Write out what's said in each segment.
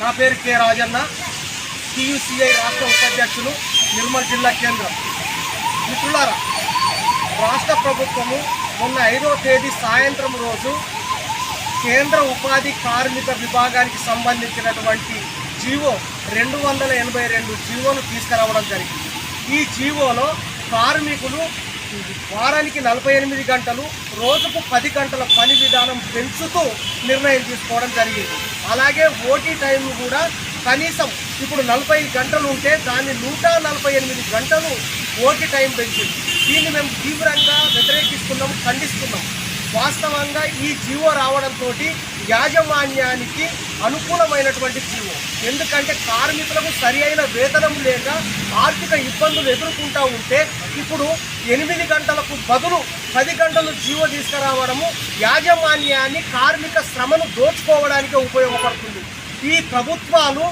నా పేరు K Rajanna TUCI రాష్ట్ర ఉపాధ్యక్షులు నిర్మల్ జిల్లా కేంద్రం. మిత్రులారా రాష్ట్ర ప్రభుత్వము మొన్న ఐదో తేదీ సాయంత్రం రోజు కేంద్ర ఉపాధి కార్మిక విభాగానికి సంబంధించినటువంటి జీవో రెండు వందల ఎనభై రెండు జీవోను తీసుకురావడం జరిగింది. ఈ జీవోలో కార్మికులు వారానికి నలభై ఎనిమిది గంటలు రోజుకు పది గంటల పని విధానం పెంచుతూ నిర్ణయం తీసుకోవడం జరిగింది. అలాగే ఓటీ టైం కూడా కనీసం ఇప్పుడు నలభై గంటలు ఉంటే దాన్ని నూట నలభై ఎనిమిది గంటలు ఓటీ టైం పెంచింది. దీన్ని మేము తీవ్రంగా వ్యతిరేకిస్తున్నాం ఖండిస్తున్నాం. వాస్తవంగా ఈ జీవో రావడంతో యాజమాన్యానికి అనుకూలమైనటువంటి జీవో. ఎందుకంటే కార్మికులకు సరి అయిన వేతనం లేక ఆర్థిక ఇబ్బందులు ఎదుర్కొంటూ ఉంటే ఇప్పుడు ఎనిమిది గంటలకు బదులు పది గంటలు జీవో తీసుకురావడము యాజమాన్యాన్ని కార్మిక శ్రమను దోచుకోవడానికి ఉపయోగపడుతుంది. ఈ ప్రభుత్వాలు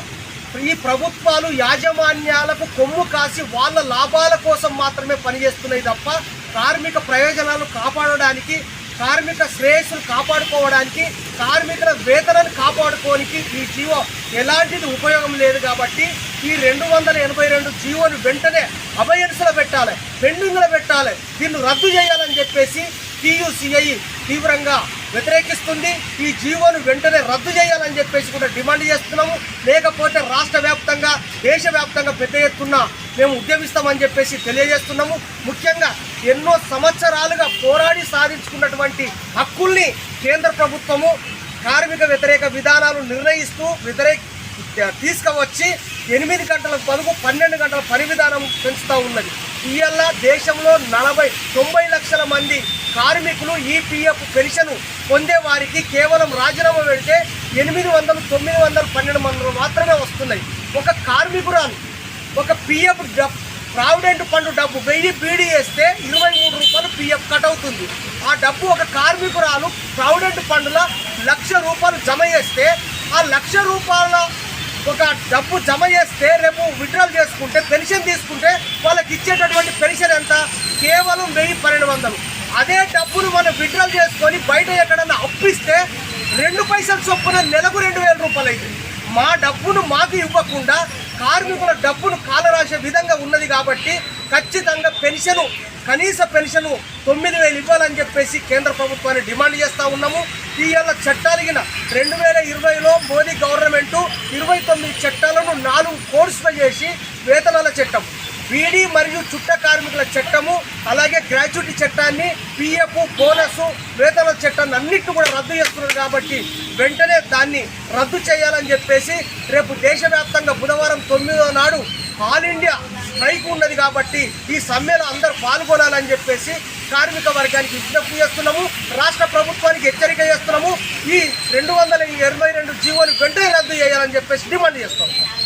ఈ ప్రభుత్వాలు యాజమాన్యాలకు కొమ్ము కాసి వాళ్ళ లాభాల కోసం మాత్రమే పనిచేస్తున్నాయి తప్ప కార్మిక ప్రయోజనాలు కాపాడడానికి కార్మిక శ్రేయస్సును కాపాడుకోవడానికి కార్మికుల వేతనాన్ని కాపాడుకోనికి ఈ జీవో ఎలాంటిది ఉపయోగం లేదు కాబట్టి ఈ రెండు వందల ఎనభై రెండు జీవోని వెంటనే అభయన్స్లో పెట్టాలి పెండింగ్లో పెట్టాలి. దీన్ని రద్దు చేయాలని చెప్పేసి టీయూసీఐ తీవ్రంగా వ్యతిరేకిస్తుంది. ఈ జీవోను వెంటనే రద్దు చేయాలని చెప్పేసి కూడా డిమాండ్ చేస్తున్నాము. లేకపోతే రాష్ట్ర వ్యాప్తంగా దేశవ్యాప్తంగా పెద్ద ఎత్తున మేము ఉద్యమిస్తామని చెప్పేసి తెలియజేస్తున్నాము. ముఖ్యంగా ఎన్నో సంవత్సరాలుగా పోరాడి సాధించుకున్నటువంటి హక్కుల్ని కేంద్ర ప్రభుత్వము కార్మిక వ్యతిరేక విధానాలు నిర్ణయిస్తూ వ్యతిరేక తీసుకువచ్చి ఎనిమిది గంటల పదుకు పన్నెండు గంటల పని విధానం పెంచుతూ ఉన్నది. ఇవాళ దేశంలో నలభై తొంభై లక్షల మంది కార్మికులు ఈపీఎఫ్ పెన్షన్ పొందే వారికి కేవలం రాజీనామా పెడితే ఎనిమిది వందలు తొమ్మిది వందలు పన్నెండు వందలు మాత్రమే వస్తున్నాయి. ఒక కార్మికురాలు ఒక పిఎఫ్ ప్రావిడెంట్ ఫండ్ డబ్బు వెయ్యి బీడీ వేస్తే ఇరవై మూడు రూపాయలు పిఎఫ్ కట్ అవుతుంది. ఆ డబ్బు ఒక కార్మికురాలు ప్రావిడెంట్ ఫండ్లో లక్ష రూపాయలు జమ చేస్తే ఆ లక్ష రూపాయల ఒక డబ్బు జమ చేస్తే రేపు విత్డ్రాల్ చేసుకుంటే పెన్షన్ తీసుకుంటే వాళ్ళకి ఇచ్చేటటువంటి పెన్షన్ ఎంత? కేవలం వెయ్యి పన్నెండు వందలు. అదే డబ్బును మనం విత్డ్రాల్ చేసుకొని బయట ఎక్కడన్నా అప్పిస్తే రెండు పైసలు చొప్పున నెలకు రెండు వేల రూపాయలు అవుతుంది. మా డబ్బును మాకు ఇవ్వకుండా కార్మికుల డబ్బును కాలరాసే విధంగా ఉన్నది కాబట్టి ఖచ్చితంగా పెన్షను కనీస పెన్షను తొమ్మిది వేలు ఇవ్వాలని చెప్పేసి కేంద్ర ప్రభుత్వాన్ని డిమాండ్ చేస్తూ ఉన్నాము. ఇవాళ చట్టాలిగిన రెండు వేల ఇరవైలో మోదీ గవర్నమెంటు ఇరవై తొమ్మిది చట్టాలను నాలుగు కోర్సులు చేసి వేతనాల చట్టం బీడీ మరియు చుట్ట కార్మికుల చట్టము అలాగే గ్రాట్యుటీ చట్టాన్ని పిఎఫ్ బోనస్ వేతన చట్టాన్ని అన్నిటిని కూడా రద్దు చేస్తున్నారు కాబట్టి వెంటనే దాన్ని రద్దు చేయాలని చెప్పేసి రేపు దేశవ్యాప్తంగా బుధవారం తొమ్మిదో నాడు ఆల్ ఇండియా స్ట్రైక్ ఉన్నది కాబట్టి ఈ సమ్మెలో అందరూ పాల్గొనాలని చెప్పేసి కార్మిక వర్గానికి విజ్ఞప్తి చేస్తున్నాము రాష్ట్ర ప్రభుత్వానికి హెచ్చరిక చేస్తున్నాము. ఈ రెండు వందల ఇరవై రెండు జీవోలు వెంటనే రద్దు చేయాలని చెప్పేసి డిమాండ్ చేస్తాము